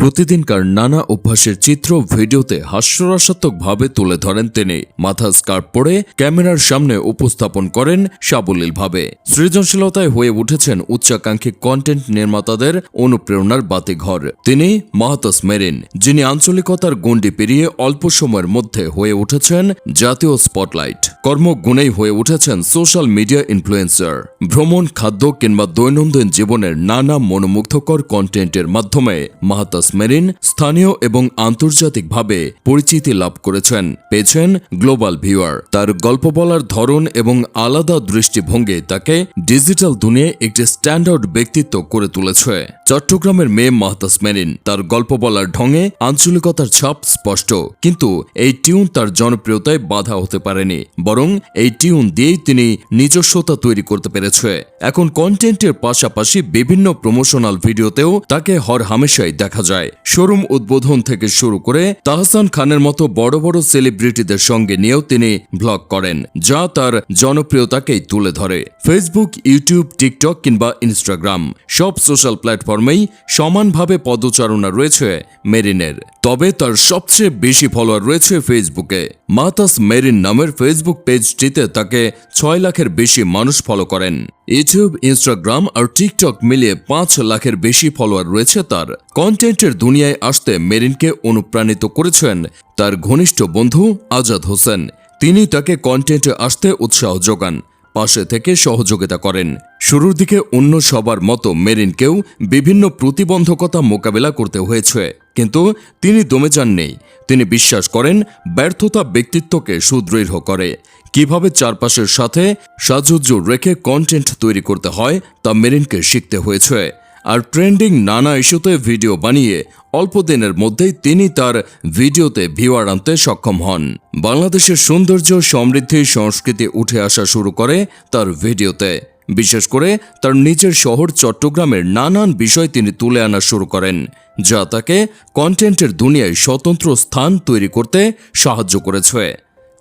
প্রতিদিনকার নানা অভ্যাসের চিত্র ভিডিওতে হাস্যরসাত্মকভাবে তুলে ধরেন তিনি। মাথা স্কার্প পরে ক্যামেরার সামনে উপস্থাপন করেন সাবলীলভাবে। সৃজনশীলতায় হয়ে উঠেছেন উচ্চাকাঙ্ক্ষী কন্টেন্ট নির্মাতাদের অনুপ্রেরণার বাতিঘর। তিনি মাহাতাস মেরিন, যিনি আঞ্চলিকতার গণ্ডি পেরিয়ে অল্প সময়ের মধ্যে হয়ে উঠেছেন জাতীয় স্পটলাইট। কর্মগুণেই হয়ে উঠেছেন সোশ্যাল মিডিয়া ইনফ্লুয়েন্সার। ভ্রমণ, খাদ্য কিংবা দৈনন্দিন জীবনের নানা মনোমুগ্ধকর কন্টেন্টের মাধ্যমে মাহাতাস মেরিন স্থানীয় এবং আন্তর্জাতিকভাবে পরিচিতি লাভ করেছেন। পেয়েছেন গ্লোবাল ভিউয়ার। তার গল্প বলার ধরন এবং আলাদা দৃষ্টিভঙ্গি তাকে ডিজিটাল দুনিয়ায় একটি স্ট্যান্ডার্ড ব্যক্তিত্ব করে তুলেছে। চট্টগ্রামের মেয়ে মাহতাস মেরিন তার গল্প বলার ঢঙে আঞ্চলিকতার ছাপ স্পষ্ট, কিন্তু এই টিউন তার জনপ্রিয়তায় বাধা হতে পারেনি, বরং এই টিউন দিয়েই তিনি নিজস্বতা তৈরি করতে পেরেছে। এখন কন্টেন্টের পাশাপাশি বিভিন্ন প্রমোশনাল ভিডিওতেও তাকে হর হামেশাই দেখা যায়। শোরুম উদ্বোধন থেকে শুরু করে তাহসান খানের মতো বড় বড় সেলিব্রিটিদের সঙ্গে নিয়েও তিনি ব্লগ করেন, যা তার জনপ্রিয়তাকেই তুলে ধরে। ফেসবুক, ইউটিউব, টিকটক কিংবা ইনস্টাগ্রাম, সব সোশ্যাল প্ল্যাটফর্মেই সমানভাবে পদচারণা রয়েছে মেরিনের। তবে তার সবচেয়ে বেশি ফলোয়ার রয়েছে ফেসবুকে। মাতাস মেরিন নামের ফেসবুক পেজটিতে তাকে ছয় লাখের বেশি মানুষ ফলো করেন। ইউটিউব, ইনস্টাগ্রাম আর টিকটক মিলিয়ে পাঁচ লাখের বেশি ফলোয়ার রয়েছে তার। কন্টেন্টের দুনিয়ায় আসতে মেরিনকে অনুপ্রাণিত করেছেন তার ঘনিষ্ঠ বন্ধু আজাদ হোসেন। তিনি তাকে কন্টেন্টে আসতে উৎসাহ যোগান। পাশে থেকে সহযোগিতা করেন। শুরুর দিকে অন্য সবার মতো মেরিনকেও বিভিন্ন প্রতিবন্ধকতা মোকাবেলা করতে হয়েছে। কিন্তু তিনি দমে যাননি। তিনি বিশ্বাস করেন ব্যর্থতা ব্যক্তিত্বকে সুদৃঢ় করে। কীভাবে চারপাশের সাথে সাজুজ্য রেখে কন্টেন্ট তৈরি করতে হয় তা মেরিনকে শিখতে হয়েছে। আর ট্রেন্ডিং নানা ইস্যুতে ভিডিও বানিয়ে অল্প দিনের মধ্যেই তিনি তার ভিডিওতে ভিউয়ার আনতে সক্ষম হন। বাংলাদেশের সৌন্দর্য, সমৃদ্ধি, সংস্কৃতি উঠে আসা শুরু করে তার ভিডিওতে। বিশেষ করে তার নিজের শহর চট্টগ্রামের নানান বিষয় তিনি তুলে আনা শুরু করেন, যা তাকে কন্টেন্টের দুনিয়ায় স্বতন্ত্র স্থান তৈরি করতে সাহায্য করেছে।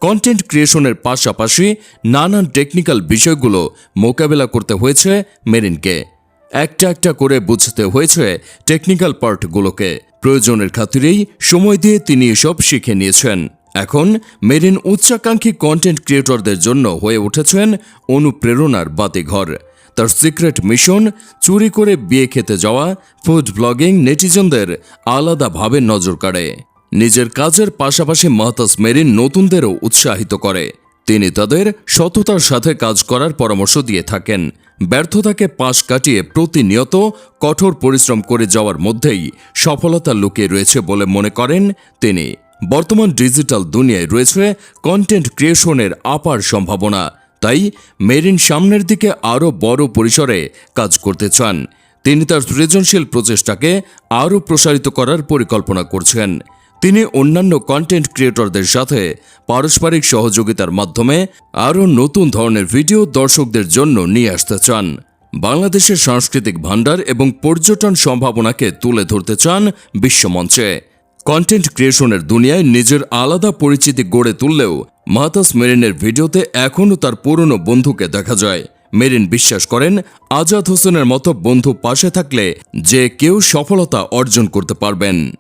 কন্টেন্ট ক্রিয়েশনের পাশাপাশি নানান টেকনিক্যাল বিষয়গুলো মোকাবেলা করতে হয়েছে মেরিনকে। একটা একটা করে বুঝতে হয়েছে টেকনিক্যাল পার্টগুলোকে প্রয়োজনের খাতিরেই সময় দিয়ে তিনি এসব শিখে নিয়েছেন। এখন মেরিন উচ্চাকাঙ্ক্ষী কন্টেন্ট ক্রিয়েটরদের জন্য হয়ে উঠেছেন অনুপ্রেরণার বাতিঘর। তার সিক্রেট মিশন চুরি করে বিয়ে খেতে যাওয়া ফুড ব্লগিং নেটিজনদের আলাদাভাবে নজর কাড়ে। নিজের কাজের পাশাপাশি মাহতাস মেরিন নতুনদেরও উৎসাহিত করে। তিনি তাদের সততার সাথে কাজ করার পরামর্শ দিয়ে থাকেন। ব্যর্থতাকে পাশ কাটিয়ে প্রতিনিয়ত কঠোর পরিশ্রম করে যাওয়ার মধ্যেই সফলতা লুকিয়ে রয়েছে বলে মনে করেন তিনি। বর্তমান ডিজিটাল দুনিয়ায় রয়েছে কন্টেন্ট ক্রিয়েশনের আপার সম্ভাবনা। তাই মেরিন সামনের দিকে আরও বড় পরিসরে কাজ করতে চান। তিনি তার সৃজনশীল প্রচেষ্টাকে আরও প্রসারিত করার পরিকল্পনা করছেন। তিনি অন্যান্য কন্টেন্ট ক্রিয়েটরদের সাথে পারস্পরিক সহযোগিতার মাধ্যমে আরও নতুন ধরনের ভিডিও দর্শকদের জন্য নিয়ে আসতে চান। বাংলাদেশের সাংস্কৃতিক ভাণ্ডার এবং পর্যটন সম্ভাবনাকে তুলে ধরতে চান বিশ্বমঞ্চে। কন্টেন্ট ক্রিয়েশনের দুনিয়ায় নিজের আলাদা পরিচিতি গড়ে তুললেও মাহাতাস মেরিনের ভিডিওতে এখনও তার পুরনো বন্ধুকে দেখা যায়। মেরিন বিশ্বাস করেন, আজাদ হোসেনের মতো বন্ধু পাশে থাকলে যে কেউ সফলতা অর্জন করতে পারবেন।